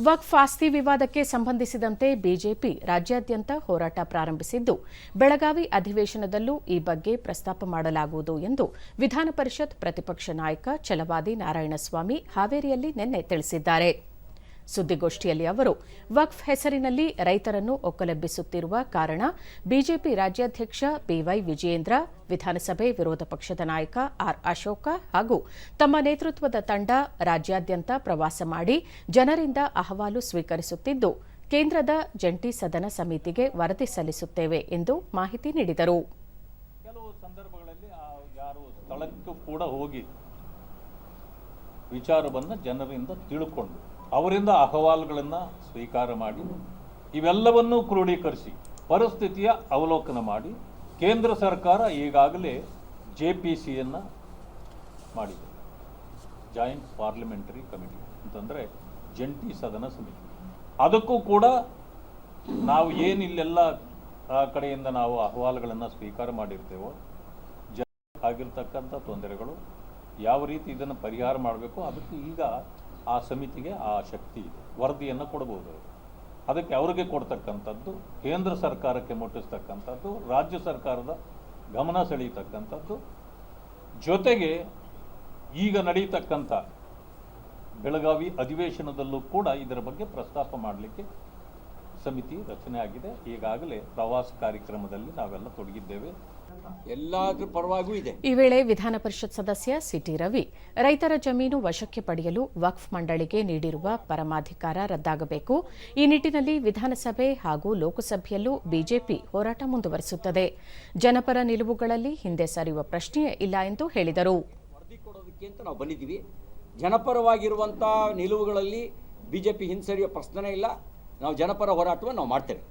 ವಕ್ಫ್ ಆಸ್ತಿ ವಿವಾದಕ್ಕೆ ಸಂಬಂಧಿಸಿದಂತೆ ಬಿಜೆಪಿ ರಾಜ್ಯಾದ್ಯಂತ ಹೋರಾಟ ಪ್ರಾರಂಭಿಸಿದ್ದು, ಬೆಳಗಾವಿ ಅಧಿವೇಶನದಲ್ಲೂ ಈ ಬಗ್ಗೆ ಪ್ರಸ್ತಾಪ ಮಾಡಲಾಗುವುದು ಎಂದು ವಿಧಾನ ಪರಿಷತ್ ಪ್ರತಿಪಕ್ಷ ನಾಯಕ ಛಲವಾದಿ ನಾರಾಯಣಸ್ವಾಮಿ ಹಾವೇರಿಯಲ್ಲಿ ನಿನ್ನೆ ತಿಳಿಸಿದ್ದಾರೆ. ಸುದ್ದಿಗೋಷ್ಠಿಯಲ್ಲಿ ಅವರು, ವಕ್ಫ್ ಹೆಸರಿನಲ್ಲಿ ರೈತರನ್ನು ಒಕ್ಕಲೆಬ್ಬಿಸುತ್ತಿರುವ ಕಾರಣ ಬಿಜೆಪಿ ರಾಜ್ಯಾಧ್ಯಕ್ಷ ಬಿವೈ ವಿಜಯೇಂದ್ರ, ವಿಧಾನಸಭೆ ವಿರೋಧ ಪಕ್ಷದ ನಾಯಕ ಆರ್. ಅಶೋಕ ಹಾಗೂ ತಮ್ಮ ನೇತೃತ್ವದ ತಂಡ ರಾಜ್ಯಾದ್ಯಂತ ಪ್ರವಾಸ ಮಾಡಿ ಜನರಿಂದ ಅಹವಾಲು ಸ್ವೀಕರಿಸುತ್ತಿದ್ದು, ಕೇಂದ್ರದ ಜಂಟಿ ಸದನ ಸಮಿತಿಗೆ ವರದಿ ಸಲ್ಲಿಸುತ್ತೇವೆ ಎಂದು ಮಾಹಿತಿ ನೀಡಿದರು. ಕೆಲವು ಸಂದರ್ಭಗಳಲ್ಲಿ ಯಾರು ಸ್ಥಳಕ್ಕೂ ಕೂಡ ಹೋಗಿ ವಿಚಾರವನ್ನು ಜನರಿಂದ ತಿಳ್ಕೊಂಡು ಅವರಿಂದ ಅಹವಾಲುಗಳನ್ನು ಸ್ವೀಕಾರ ಮಾಡಿ ಇವೆಲ್ಲವನ್ನೂ ಕ್ರೋಢೀಕರಿಸಿ ಪರಿಸ್ಥಿತಿಯ ಅವಲೋಕನ ಮಾಡಿ ಕೇಂದ್ರ ಸರ್ಕಾರ ಈಗಾಗಲೇ ಜೆ ಪಿ ಸಿಯನ್ನು ಮಾಡಿದೆ. ಜಾಯಿಂಟ್ ಪಾರ್ಲಿಮೆಂಟರಿ ಕಮಿಟಿ ಅಂತಂದರೆ ಜಂಟಿ ಸದನ ಸಮಿತಿ. ಅದಕ್ಕೂ ಕೂಡ ನಾವು ಏನಿಲ್ಲೆಲ್ಲ ಆ ಕಡೆಯಿಂದ ನಾವು ಅಹವಾಲುಗಳನ್ನು ಸ್ವೀಕಾರ ಮಾಡಿರ್ತೇವೋ ಜನ ಆಗಿರ್ತಕ್ಕಂಥ ತೊಂದರೆಗಳು ಯಾವ ರೀತಿ ಇದನ್ನು ಪರಿಹಾರ ಮಾಡಬೇಕು, ಅದಕ್ಕೆ ಈಗ ಆ ಸಮಿತಿಗೆ ಆ ಶಕ್ತಿ ಇದೆ ವರದಿಯನ್ನು ಕೊಡಬಹುದು. ಅದಕ್ಕೆ ಅವ್ರಿಗೆ ಕೊಡ್ತಕ್ಕಂಥದ್ದು, ಕೇಂದ್ರ ಸರ್ಕಾರಕ್ಕೆ ಮುಟ್ಟಿಸ್ತಕ್ಕಂಥದ್ದು, ರಾಜ್ಯ ಸರ್ಕಾರದ ಗಮನ ಸೆಳೀತಕ್ಕಂಥದ್ದು ಜೊತೆಗೆ ಈಗ ನಡೀತಕ್ಕಂಥ ಬೆಳಗಾವಿ ಅಧಿವೇಶನದಲ್ಲೂ ಕೂಡ ಇದರ ಬಗ್ಗೆ ಪ್ರಸ್ತಾಪ ಮಾಡಲಿಕ್ಕೆ ಸಮಿತಿ ರಚನೆ ಆಗಿದೆ. ಈಗಾಗಲೇ ಪ್ರವಾಸ ಕಾರ್ಯಕ್ರಮದಲ್ಲಿ ನಾವೆಲ್ಲ ತೊಡಗಿದ್ದೇವೆ. ಎಲ್ಲಾದ್ರ ಪರವಾಗೂ ಇದೆ. ಈ ವೇಳೆ ವಿಧಾನ ಪರಿಷತ್ ಸದಸ್ಯ ಸಿಟಿ ರವಿ ರೈತರ ಜಮೀನು ವಶಕ್ಕೆ ಪಡೆಯಲು ವಕ್ಫ್ ಮಂಡಳಿಗೆ ನೀಡಿರುವ ಪರಮಾಧಿಕಾರ ರದ್ದಾಗಬೇಕು. ಈ ನಿಟ್ಟಿನಲ್ಲಿ ವಿಧಾನಸಭೆ ಹಾಗೂ ಲೋಕಸಭೆಯಲ್ಲೂ ಬಿಜೆಪಿ ಹೋರಾಟ ಮುಂದುವರಿಸುತ್ತದೆ. ಜನಪರ ನಿಲುವುಗಳಲ್ಲಿ ಹಿಂದೆ ಸರಿಯುವ ಪ್ರಶ್ನೆಯೇ ಇಲ್ಲ ಎಂದು ಹೇಳಿದರು. ಜನಪರವಾಗಿರುವಂತಹ ಕೊಡೋದಕ್ಕೆ ಅಂತ ನಾವು ಬಂದಿದ್ದೀವಿ. ಜನಪರವಾಗಿರುವಂಥ ನಿಲುವುಗಳಲ್ಲಿ ಬಿಜೆಪಿ ಹಿಂಸರಿಯುವ ಪ್ರಶ್ನೆ ಇಲ್ಲ. ನಾವು ಜನಪರ ಹೋರಾಟವನ್ನು ನಾವು ಮಾಡ್ತೇವೆ.